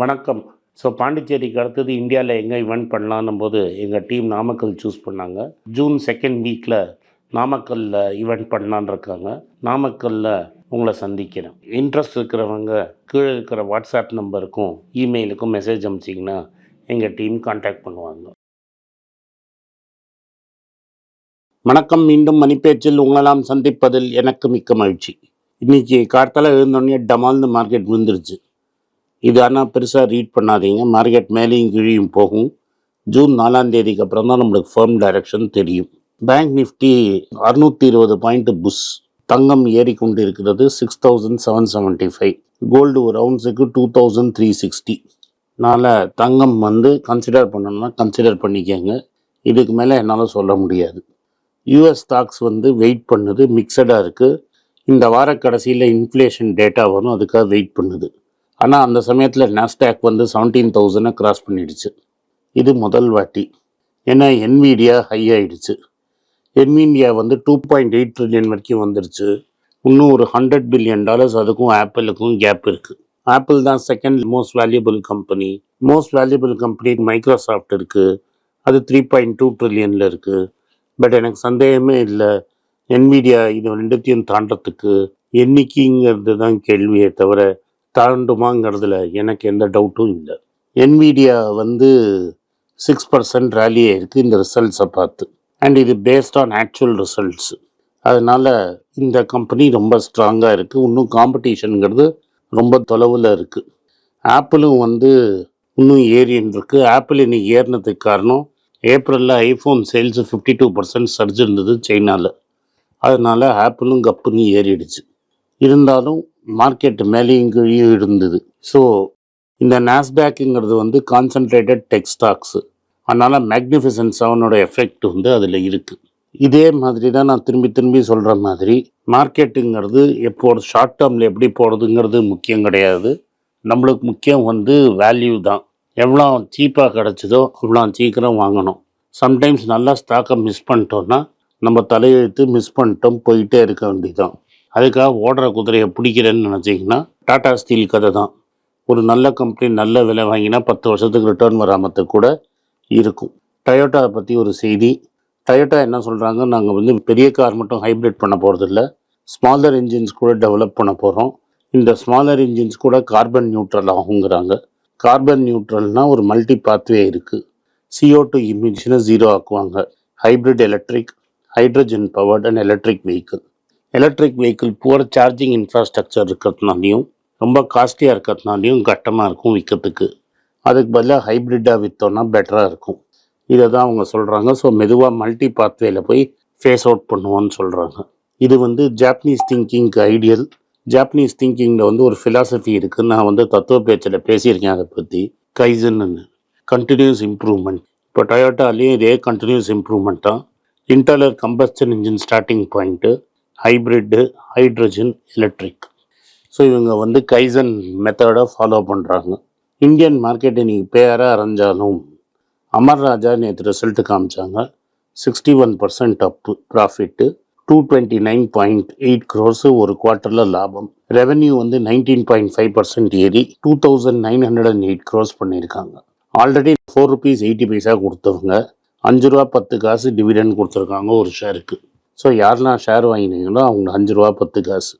வணக்கம். ஸோ பாண்டிச்சேரிக்கு அடுத்தது இந்தியாவில் எங்கே இவெண்ட் பண்ணலான்னும் போது எங்கள் டீம் நாமக்கல் சூஸ் பண்ணாங்க. ஜூன் செகண்ட் வீக்கில் நாமக்கல்லில் இவெண்ட் பண்ணலான்னு இருக்காங்க. நாமக்கல்லில் உங்களை சந்திக்கிறேன். இன்ட்ரெஸ்ட் இருக்கிறவங்க கீழே இருக்கிற வாட்ஸ்அப் நம்பருக்கும் இமெயிலுக்கும் மெசேஜ் அனுப்பிச்சிங்கன்னா எங்கள் டீம் காண்டாக்ட் பண்ணுவாங்க. வணக்கம். மீண்டும் மணிப்பேச்சில் உங்களெல்லாம் சந்திப்பதில் எனக்கு மிக்க மகிழ்ச்சி. இன்னைக்கு கார்த்தால எழுந்தோடனே டமால்னு மார்க்கெட் விழுந்துருச்சு. இது ஆனால் பெருசாக ரீட் பண்ணாதீங்க. மார்க்கெட் மேலேயும் கீழேயும் போகும். ஜூன் நாலாம் தேதிக்கு அப்புறம் தான் நம்மளுக்கு ஃபர்ம் டைரக்ஷன் தெரியும். பேங்க் நிஃப்டி அறுநூற்றி இருபது பாயிண்ட் புஷ் தங்கம் ஏறிக்கொண்டு இருக்கிறது six thousand seven seventy five gold ஒரு அவுன்ஸுக்கு டூ தௌசண்ட் த்ரீ சிக்ஸ்டி அதனால் தங்கம் வந்து கன்சிடர் பண்ணணும்னா கன்சிடர் பண்ணிக்கங்க. இதுக்கு மேலே என்னால் சொல்ல முடியாது. யூஎஸ் ஸ்டாக்ஸ் வந்து வெயிட் பண்ணுது. மிக்சடாக இருக்குது இந்த வார கடைசியில் இன்ஃப்ளேஷன் டேட்டா வரும். அதுக்காக வெயிட் பண்ணுது. ஆனால் அந்த சமயத்தில் நாஸ்டாக் வந்து செவன்டீன் தௌசண்டை கிராஸ் பண்ணிடுச்சு. இது முதல் வாட்டி. ஏன்னா என்விடியா ஹை ஆயிடுச்சு. என்விடியா வந்து டூ பாயிண்ட் எயிட் ட்ரில்லியன் வரைக்கும் வந்துருச்சு. இன்னும் ஒரு ஹண்ட்ரட் பில்லியன் டாலர்ஸ் அதுக்கும் ஆப்பிளுக்கும் கேப் இருக்குது ஆப்பிள் தான் second most valuable company most valuable company Microsoft இருக்குது அது த்ரீ பாயிண்ட் டூ ட்ரில்லியனில் இருக்குது பட் எனக்கு சந்தேகமே இல்லை. என்விடியா இது ரெண்டுத்தையும் தாண்டத்துக்கு என்னைக்குங்கிறது தான் கேள்வியே தவிர தாண்டுமாங்கிறதுல எனக்கு எந்த டவுட்டும் இல்லை. என்விடியா வந்து சிக்ஸ் பர்சன்ட் ரேலியே இருக்குது இந்த ரிசல்ட்ஸை பார்த்து. அண்ட் இது பேஸ்ட் ஆன் ஆக்சுவல் ரிசல்ட்ஸ் அதனால் இந்த கம்பெனி ரொம்ப ஸ்ட்ராங்காக இருக்குது இன்னும் காம்படிஷனுங்கிறது ரொம்ப தொலைவில் இருக்குது ஆப்பிளும் வந்து இன்னும் ஏறின்னு ஆப்பிள் இன்னைக்கு ஏறினதுக்கு காரணம் ஏப்ரலில் iPhone sales fifty two percent surge இருந்தது சைனாவில் அதனால் ஆப்பிளும் கப்புன்னு ஏறிடுச்சு. இருந்தாலும் மார்க்கெட் மேலேயும் கீழேயும் இருந்தது. ஸோ இந்த நாஸ்டாக்குங்கிறது வந்து கான்சன்ட்ரேட்டட் டெக் ஸ்டாக்ஸு அதனால் மேக்னிஃபிசன்ட் செவனோட எஃபெக்ட் வந்து அதில் இருக்குது இதே மாதிரி தான் நான் திரும்பி திரும்பி சொல்கிற மாதிரி மார்க்கெட்டுங்கிறது எப்போ ஷார்ட் டேர்மில் எப்படி போகிறதுங்கிறது முக்கியம் கிடையாது. நம்மளுக்கு முக்கியம் வந்து வேல்யூ தான். எவ்வளோ சீப்பாக கிடச்சதோ அவ்வளோ சீக்கிரம் வாங்கணும். சம்டைம்ஸ் நல்லா ஸ்டாக்கை மிஸ் பண்ணிட்டோன்னா நம்ம தலையெழுத்து மிஸ் பண்ணிட்டோம் போயிட்டே இருக்க வேண்டியதான் அதுக்காக ஓடுற குதிரையை பிடிக்கிறேன்னு நினச்சிங்கன்னா டாடா ஸ்டீல் கதை தான். ஒரு நல்ல கம்பெனி நல்ல விலை வாங்கினா பத்து வருஷத்துக்கு ரிட்டர்ன் வராமத்து கூட இருக்கும். டயோட்டாவை பற்றி ஒரு செய்தி. டயோட்டா என்ன சொல்கிறாங்க நாங்கள் வந்து பெரிய கார் மட்டும் ஹைப்ரிட் பண்ண போகிறதில்ல ஸ்மாலர் இன்ஜின்ஸ் கூட டெவலப் பண்ண போகிறோம் இந்த ஸ்மாலர் இன்ஜின்ஸ் கூட கார்பன் நியூட்ரல் ஆகுங்கிறாங்க. கார்பன் நியூட்ரல்னால் ஒரு மல்டி பாத்வே இருக்குது சிஓ டூ இமிஷனை zero ஆக்குவாங்க. Hybrid electric hydrogen powered and electric vehicle electric vehicle poor charging infrastructure இருக்கிறதுனாலையும் ரொம்ப காஸ்ட்லியாக இருக்கிறதுனாலையும் கட்டமாக இருக்கும் விற்கிறதுக்கு அதுக்கு பதிலாக ஹைப்ரிட்டாக விற்றோன்னா பெட்டராக இருக்கும். இதை தான் அவங்க சொல்கிறாங்க ஸோ மெதுவாக மல்டி பாத்வேல போய் ஃபேஸ் அவுட் பண்ணுவோன்னு சொல்கிறாங்க இது வந்து ஜாப்பனீஸ் திங்கிங்க்கு ஐடியல் ஜாப்பனீஸ் திங்கிங்கில் வந்து ஒரு ஃபிலாசபி இருக்குது நான் வந்து தத்துவ பேச்சில் பேசியிருக்கேன் அதை பற்றி கைசன்னு கண்டினியூஸ் இம்ப்ரூவ்மெண்ட் இப்போ டொயோட்டாலேயும் இதே கண்டினியூஸ் இம்ப்ரூவ்மெண்ட் தான். Internal combustion engine starting point hybrid hydrogen electric so இவங்க வந்து கைசன் மெத்தடை ஃபாலோ பண்ணுறாங்க இந்தியன் மார்க்கெட் இன்னைக்கு பேராக அரைஞ்சாலும் அமர் ராஜா நேற்று ரிசல்ட்டு காமிச்சாங்க. Sixty one percent up profit two twenty nine point eight crores ஒரு குவார்ட்டரில் லாபம். ரெவன்யூ வந்து நைன்டீன் பாயிண்ட் ஃபைவ் பர்சன்ட் ஏறி two thousand nine hundred and eight crores பண்ணியிருக்காங்க. Already four rupees eighty paisa கொடுத்தவங்க. அஞ்சு ரூபா பத்து காசு டிவிடெண்ட் கொடுத்துருக்காங்க ஒரு ஷேருக்கு ஸோ யாரெல்லாம் ஷேர் வாங்கினீங்களோ அவங்க அஞ்சு ரூபா பத்து காசு.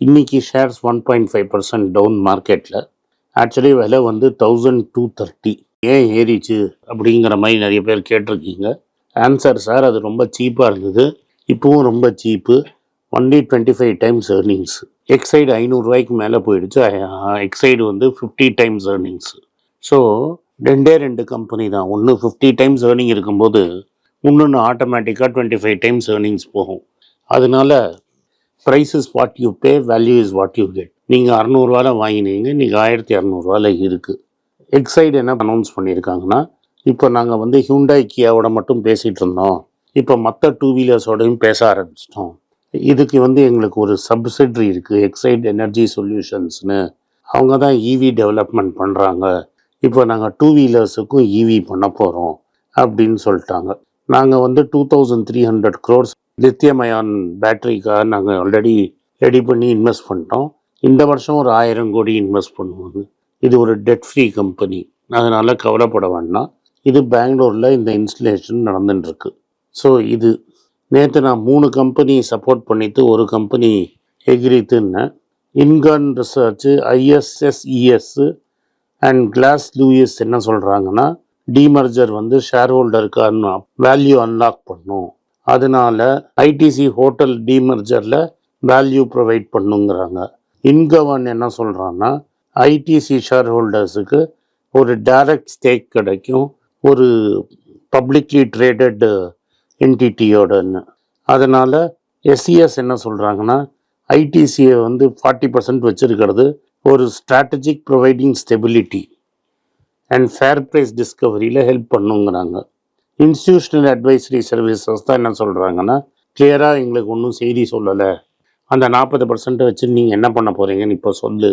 இன்றைக்கி shares one point five percent down மார்க்கெட்டில் ஆக்சுவலி விலை வந்து தௌசண்ட் டூ தேர்ட்டி ஏன் ஏறிச்சு அப்படிங்கிற மாதிரி நிறைய பேர் கேட்டிருக்கீங்க. ஆன்சர் சார் அது ரொம்ப சீப்பாக இருந்தது. இப்போவும் ரொம்ப cheap only twenty five times earnings Exide ஐநூறுரூவாய்க்கு மேலே போயிடுச்சு. எக்ஸைடு uh, வந்து ஃபிஃப்டி டைம்ஸ் ஏர்னிங்ஸ் ஸோ ரெண்டே ரெண்டு கம்பெனி தான். ஒன்று ஃபிஃப்டி டைம்ஸ் ஏர்னிங் இருக்கும்போது இன்னொன்று ஆட்டோமேட்டிக்காக டுவெண்ட்டி ஃபைவ் டைம்ஸ் ஏர்னிங்ஸ் போகும். அதனால price is what you pay value is what you get நீங்கள் அறநூறுவால வாங்கினீங்க நீங்கள் ஆயிரத்தி இரநூறுவால இருக்குது எக்ஸைடு என்ன அனௌன்ஸ் பண்ணியிருக்காங்கன்னா இப்போ நாங்கள் வந்து ஹியூண்டாய் கியாவோட மட்டும் பேசிகிட்டு இருந்தோம். இப்போ மற்ற டூ வீலர்ஸோடையும் பேச ஆரம்பிச்சிட்டோம். இதுக்கு வந்து எங்களுக்கு ஒரு சப்சிடரி இருக்குது எக்ஸைட் எனர்ஜி சொல்யூஷன்ஸ்னு அவங்க தான் இவி டெவலப்மெண்ட் பண்ணுறாங்க இப்போ நாங்கள் டூ வீலர்ஸுக்கும் இவி பண்ண போகிறோம் அப்படின்னு சொல்லிட்டாங்க. நாங்கள் வந்து two thousand three hundred crores lithium ion பேட்டரிக்காக நாங்கள் ஆல்ரெடி ரெடி பண்ணி இன்வெஸ்ட் பண்ணிட்டோம். இந்த வருஷம் ஒரு ஆயிரம் கோடி இன்வெஸ்ட் பண்ணுவாங்க. இது ஒரு டெட் ஃப்ரீ கம்பெனி அதனால் கவலைப்பட வேண்டாம். இது பெங்களூரில் இந்த இன்ஸ்டலேஷன் நடந்துட்டுருக்கு. ஸோ இது நேற்று நான் மூணு கம்பெனி சப்போர்ட் பண்ணிட்டு ஒரு company எகிரித்துன்னேன் InGovern research ISSES and Glass Lewis என்ன சொல்கிறாங்கன்னா டிமர்ஜர் வந்து ஷேர் ஹோல்டருக்கு அன் வேல்யூ அன்லாக் பண்ணும் அதனால ஐடிசி ஹோட்டல் டிமர்ஜரில் வேல்யூ ப்ரொவைட் பண்ணுங்கிறாங்க. இன்கவன் என்ன சொல்கிறான்னா ஐடிசி ஷேர் ஹோல்டர்ஸுக்கு ஒரு டைரக்ட் ஸ்டேக் கிடைக்கும். ஒரு பப்ளிக்லி ட்ரேடட் என்டிட்டியோடன்னு அதனால் எஸ்சிஎஸ் என்ன சொல்கிறாங்கன்னா ஐடிசியை வந்து ஃபார்ட்டி பர்சன்ட் வச்சுருக்கிறது. ஒரு strategic providing stability and fair price டிஸ்கவரியில் help பண்ணுங்கிறாங்க. இன்ஸ்டியூஷனல் அட்வைசரி சர்வீசஸ் தான் என்ன சொல்கிறாங்கன்னா கிளியராக எங்களுக்கு ஒன்றும் செய்தி சொல்லலை. அந்த நாற்பது பர்சன்ட்டை வச்சு நீங்கள் என்ன பண்ண போகிறீங்கன்னு இப்போ சொல்லு.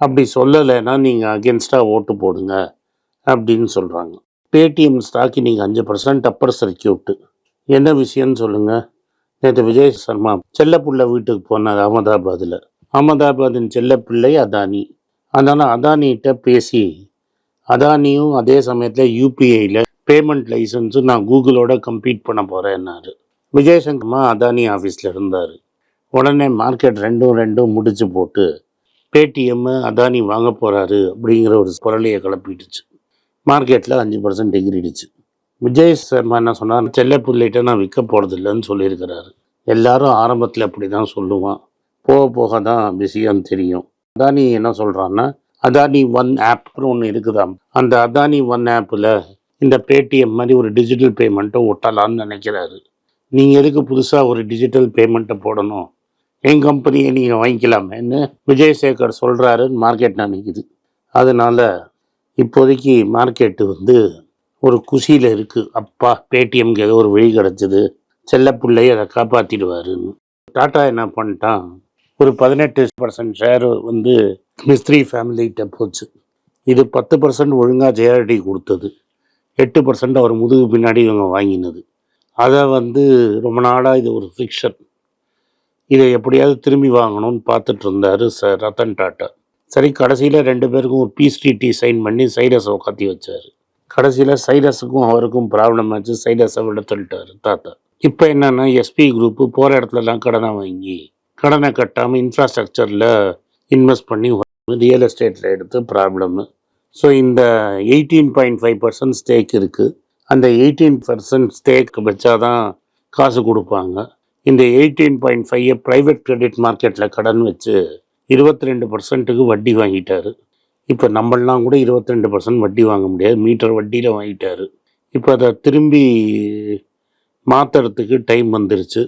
அப்படி சொல்லலைன்னா நீங்கள் அகேன்ஸ்டாக ஓட்டு போடுங்க அப்படின்னு சொல்கிறாங்க பேடிஎம் ஸ்டாக்கு நீங்கள் அஞ்சு பர்சன்ட் அப்பர் சர்க்கியூட்டு என்ன விஷயம்னு சொல்லுங்கள் நேற்று விஜய் சர்மா செல்லப்புள்ள வீட்டுக்கு போனார் அகமதாபாத்தில் அகமதாபாத்தின் செல்லப்பிள்ளை அதானி. அதனால் அதானிகிட்ட பேசி அதானியும் அதே சமயத்தில் யூபிஐயில் பேமெண்ட் லைசன்ஸும் நான் கூகுளோட கம்ப்ளீட் பண்ண போகிறேன்னாரு விஜய் அதானி ஆஃபீஸில் இருந்தார். உடனே மார்க்கெட் ரெண்டும் ரெண்டும் முடிச்சு போட்டு பேடிஎம்மு அதானி வாங்க போகிறாரு அப்படிங்கிற ஒரு குரலையை கிளப்பிடுச்சு. மார்க்கெட்டில் அஞ்சு பர்சன்ட் எகிரிடுச்சு விஜய் சர்மா என்ன சொன்னார் செல்ல பிள்ளைகிட்ட நான் விற்க போகிறதில்லன்னு சொல்லியிருக்கிறாரு. எல்லாரும் ஆரம்பத்தில் அப்படி தான் சொல்லுவான். போக போக தான் விஷயம் தெரியும். அதானி என்ன சொல்கிறான்னா அதானி ஒன் ஆப்னு ஒன்று இருக்குதாம். அந்த அதானி ஒன் ஆப்பில் இந்த பேடிஎம் மாதிரி ஒரு டிஜிட்டல் பேமெண்ட்டை ஒட்டலான்னு நினைக்கிறாரு. நீங்கள் எதுக்கு புதுசாக ஒரு டிஜிட்டல் பேமெண்ட்டை போடணும்? என் கம்பெனியை நீங்கள் வாங்கிக்கலாமேன்னு விஜய் சேகர் சொல்கிறாருன்னு மார்க்கெட் நினைக்குது அதனால் இப்போதைக்கு மார்க்கெட்டு வந்து ஒரு குஷியில் இருக்குது அப்பா பேடிஎம்க்கு ஏதோ ஒரு வழி கிடச்சிது. செல்ல பிள்ளையை அதை காப்பாற்றிடுவாருன்னு டாட்டா என்ன பண்ணிட்டான்? ஒரு பதினெட்டு பர்சன்ட் ஷேர் வந்து மிஸ்திரி ஃபேமிலிகிட்ட போச்சு இது பத்து பர்சன்ட் ஒழுங்காக ஜேஆர்டி கொடுத்தது. எட்டு பர்சன்ட் அவர் முதுகு பின்னாடி இவங்க வாங்கினது. அதை வந்து ரொம்ப நாளாக இது ஒரு ஃபிக்ஷன் இதை எப்படியாவது திரும்பி வாங்கணும்னு பார்த்துட்டு இருந்தார் சார் ரத்தன் டாட்டா. சரி கடைசியில் ரெண்டு பேருக்கும் ஒரு பீஸ் டிடி சைன் பண்ணி சைரஸை உக்காத்தி வச்சார். கடைசியில் சைரஸுக்கும் அவருக்கும் ப்ராப்ளம் ஆச்சு. சைரஸை விட தள்ளிட்டார் தாத்தா. இப்போ என்னென்னா எஸ்பி குரூப்பு போகிற இடத்துலலாம் கடனை வாங்கி கடனை கட்டாமல் இன்ஃப்ராஸ்ட்ரக்சரில் இன்வெஸ்ட் பண்ணி ரியல் எஸ்டேட்டில் எடுத்து ப்ராப்ளம்மு ஸோ இந்த eighteen point five percent stake இருக்குது அந்த எயிட்டீன் பர்சன்ட் ஸ்டேக் வச்சாதான் காசு கொடுப்பாங்க. இந்த eighteen point five private credit மார்க்கெட்டில் கடன் வச்சு இருபத்தி ரெண்டு பர்சன்ட்டுக்கு வட்டி வாங்கிட்டார். இப்போ நம்மளாம் கூட இருபத்தி ரெண்டு பர்சன்ட் வட்டி வாங்க முடியாது. மீட்டர் வட்டியில் வாங்கிட்டார். இப்போ அதை திரும்பி மாற்றுறதுக்கு டைம் வந்துருச்சு.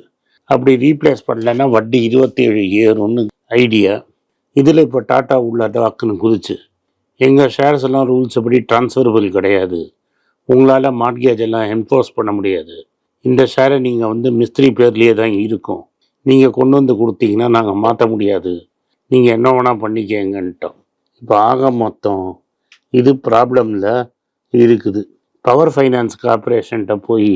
அப்படி ரீப்ளேஸ் பண்ணலைன்னா வட்டி இருபத்தேழு ஏறும்னு ஐடியா இதில் இப்போ டாட்டா உள்ள டாக்குன்னு குதிச்சு. எங்கள் ஷேர்ஸ் எல்லாம் ரூல்ஸ் படி டிரான்ஸ்ஃபரபிள் கிடையாது. உங்களால் மார்கேஜ் எல்லாம் என்ஃபோர்ஸ் பண்ண முடியாது. இந்த ஷேரை நீங்கள் வந்து மிஸ்திரி பேர்லேயே தான் இருக்கும். நீங்கள் கொண்டு வந்து கொடுத்தீங்கன்னா நாங்கள் மாற்ற முடியாது. நீங்கள் என்ன வேணால் பண்ணிக்கங்கன்ட்டோம். இப்போ ஆக மொத்தம் இது ப்ராப்ளமில் இருக்குது. பவர் ஃபைனான்ஸ் கார்பரேஷன்கிட்ட போய்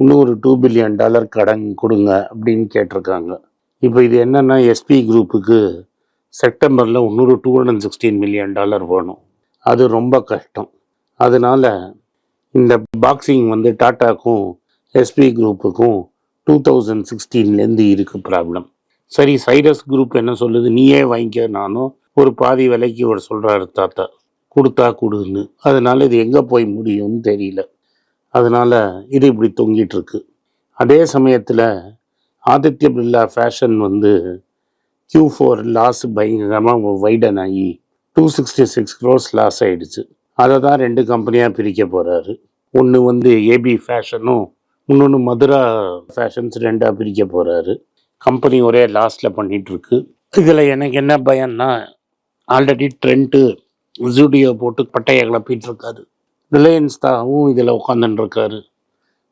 இன்னும் ஒரு டூ பில்லியன் டாலர் கடன் கொடுங்க அப்படின்னு கேட்டிருக்காங்க. இப்போ இது என்னென்னா எஸ்பி குரூப்புக்கு செப்டம்பரில் இன்னொரு two hundred sixteen million dollar வேணும். அது ரொம்ப கஷ்டம். அதனால் இந்த பாக்ஸிங் வந்து டாட்டாக்கும் எஸ்பி குரூப்புக்கும் டூ தௌசண்ட் சிக்ஸ்டீன்லேருந்து இருக்குது ப்ராப்ளம் சரி சைரஸ் குரூப் என்ன சொல்லுது? நீயே வாங்கிக்க நானும் ஒரு பாதி விலைக்கு ஒரு சொல்கிறாரு தாத்தா. கொடுத்தா கொடுன்னு. அதனால் இது எங்கே போய் முடியும்னு தெரியல. அதனால் இது இப்படி தொங்கிட்டு இருக்கு. அதே சமயத்தில் ஆதித்ய பிர்லா ஃபேஷன் வந்து க்யூ ஃபோர் லாஸ் பயங்கரமாக வைடன் ஆகி two sixty six crores loss ஆகிடுச்சு அதை தான் ரெண்டு கம்பெனியாக பிரிக்க போகிறாரு ஒன்று வந்து ஏபி ஃபேஷனும் இன்னொன்று மதுரா ஃபேஷன்ஸ் ரெண்டாக பிரிக்க போகிறாரு கம்பெனி ஒரே லாஸில் பண்ணிகிட்ருக்கு இதில் எனக்கு என்ன பயம்னா ஆல்ரெடி ட்ரெண்ட்டு ஜூடியோ போட்டு பட்டையை கிளப்பிட்டு இருக்காரு ரிலையன்ஸ் தாகவும் இதில் உட்காந்துட்டுருக்காரு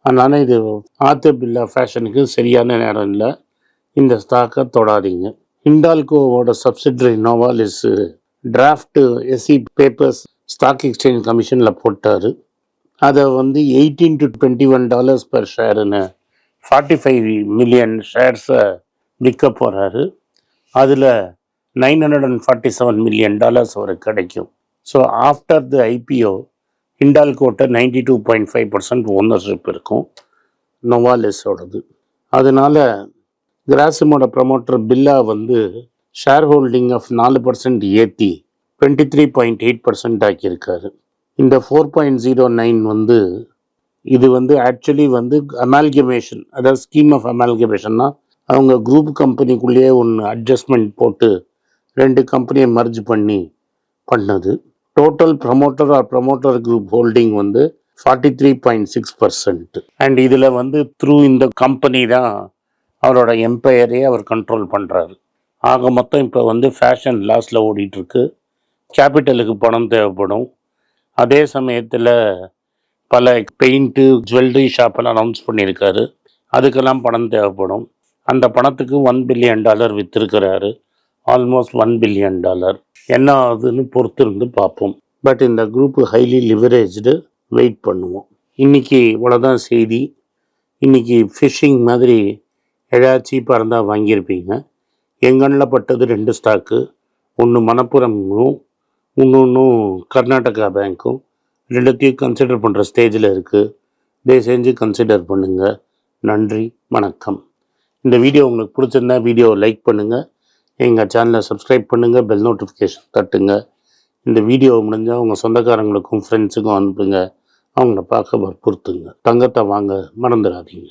அதனால் இது ஆத்தர் பில்லா ஃபேஷனுக்கு சரியான நேரம் இல்லை. இந்த ஸ்டாக்கை தொடாதீங்க. ஹிண்டால்கோவோட subsidiary Novelis draft SC papers stock exchange கமிஷனில் போட்டார். அதை வந்து eighteen to twenty one dollars per ஷேருன்னு forty five million ஷேர்ஸை விற்க போகிறாரு அதில் nine hundred and forty seven million dollars அவருக்கு கிடைக்கும் so after the IPO ஹிண்டால்கோட்டை ninety two point five percent ownership இருக்கும் நொவாலிஸோடது அதனால் கிராசிமோட ப்ரமோட்டர் பில்லா வந்து ஷேர் ஹோல்டிங் ஆஃப் நாலு பர்சன்ட் ஏற்றி twenty three point eight percent ஆக்கியிருக்காரு. இந்த ஃபோர் பாயிண்ட் ஜீரோ நைன் வந்து இது வந்து ஆக்சுவலி வந்து அமால்கமேஷன் அதாவது ஸ்கீம் ஆஃப் அமால்கமேஷன்னா அவங்க குரூப் கம்பெனிக்குள்ளேயே ஒன்று அட்ஜஸ்ட்மெண்ட் போட்டு ரெண்டு கம்பெனியை மர்ஜ் பண்ணி பண்ணது. Total promoter or promoter group holding வந்து forty three point six percent and இதில் வந்து த்ரூ இந்த கம்பெனி தான் அவரோட எம்பையரையே அவர் கண்ட்ரோல் பண்ணுறாரு ஆக மொத்தம் இப்போ வந்து ஃபேஷன் லாஸில் ஓடிட்டுருக்கு. கேபிட்டலுக்கு பணம் தேவைப்படும். அதே சமயத்தில் பல பெயிண்ட்டு ஜுவல்லரி ஷாப்பெல்லாம் அனௌன்ஸ் பண்ணியிருக்காரு. அதுக்கெல்லாம் பணம் தேவைப்படும். அந்த பணத்துக்கு ஒன் பில்லியன் டாலர் விற்றுருக்கிறாரு ஆல்மோஸ்ட் ஒன் பில்லியன் டாலர் என்ன ஆகுதுன்னு பொறுத்திருந்து பார்ப்போம். பட் இந்த குரூப் ஹைலி லிவரேஜ்டு வெயிட் பண்ணுவோம். இன்றைக்கி இவ்வளோதான் செய்தி. இன்னைக்கு ஃபிஷிங் மாதிரி ஏதாவது சீப்பாக இருந்தால் வாங்கியிருப்பீங்க. எங்கண்ணில் பட்டது ரெண்டு ஸ்டாக்கு ஒன்று மணப்புரமும் இன்னொன்றும் கர்நாடகா பேங்க்கும் ரெண்டுத்தையும் கன்சிடர் பண்ணுற ஸ்டேஜில் இருக்குது தயவு செஞ்சு கன்சிடர் பண்ணுங்கள் நன்றி வணக்கம். இந்த வீடியோ உங்களுக்கு பிடிச்சிருந்தா வீடியோவை லைக் பண்ணுங்கள் எங்கள் சேனலை சப்ஸ்கிரைப் பண்ணுங்கள் பெல் நோட்டிஃபிகேஷன் தட்டுங்க. இந்த வீடியோ முடிஞ்சால் உங்கள் சொந்தக்காரங்களுக்கும் ஃப்ரெண்ட்ஸுக்கும் அனுப்புங்க. அவங்கள பார்க்க வற்புறுத்துங்க. தங்கத்தை வாங்க மறந்துடாதீங்க.